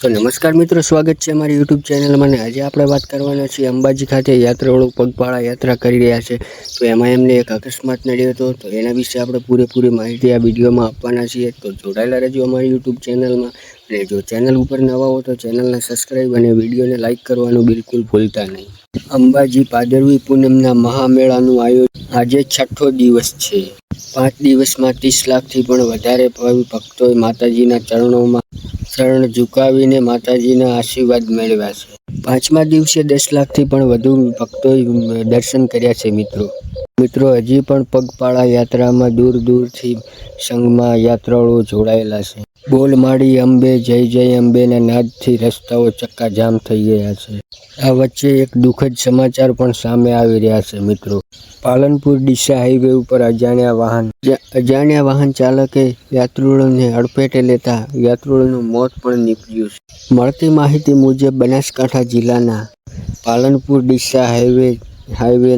તો નમસ્કાર મિત્રો, સ્વાગત છે અમારી યુટ્યુબ ચેનલમાં ને આજે આપણે વાત કરવાના છીએ અંબાજી ખાતે યાત્રાળુ પગપાળા યાત્રા કરી રહ્યા છે. તો એમાં એમને એક અકસ્માત નડ્યો હતો, તો એના વિશે આપણે પૂરેપૂરી માહિતી આ વિડીયોમાં આપવાના છીએ. તો જોડાયેલા રહેજો અમારી યુટ્યુબ ચેનલમાં અને જો ચેનલ ઉપર નવા હો તો ચેનલને સબસ્ક્રાઈબ અને વિડીયોને લાઇક કરવાનું બિલકુલ ભૂલતા નહીં. અંબાજી પાદરવી પૂનમના મહામેળાનું આયોજન. આજે છઠ્ઠો દિવસ છે. પાંચ દિવસમાં ત્રીસ લાખથી પણ વધારે ભક્તોએ માતાજીના ચરણોમાં ચરણ ઝુકાવીને માતાજીના આશીર્વાદ મેળવ્યા છે. પાંચમા દિવસે દસ લાખથી પણ વધુ ભક્તોએ દર્શન કર્યા છે મિત્રો. મિત્રો, હજી પણ પગપાળા યાત્રામાં દૂર દૂરથી સંઘમાં યાત્રાળુઓ જોડાયેલા છે. બોલમાળી અંબે, જય જય અંબેના નાદથી રસ્તાઓ ચક્કાજામ થઈ ગયા છે. આ વચ્ચે એક દુઃખદ સમાચાર પણ સામે આવી રહ્યા છે, મિત્રો. પાલનપુર ડીસા હાઈવે ઉપર અજાણ્યા વાહન અજાણ્યા વાહન ચાલકે યાત્રુઓને અડફેટે લેતા યાત્રુઓનું મોત પણ નીપજ્યું છે. મળતી માહિતી મુજબ બનાસકાંઠા જિલ્લાના પાલનપુર ડીસા હાઈવે હાઈવે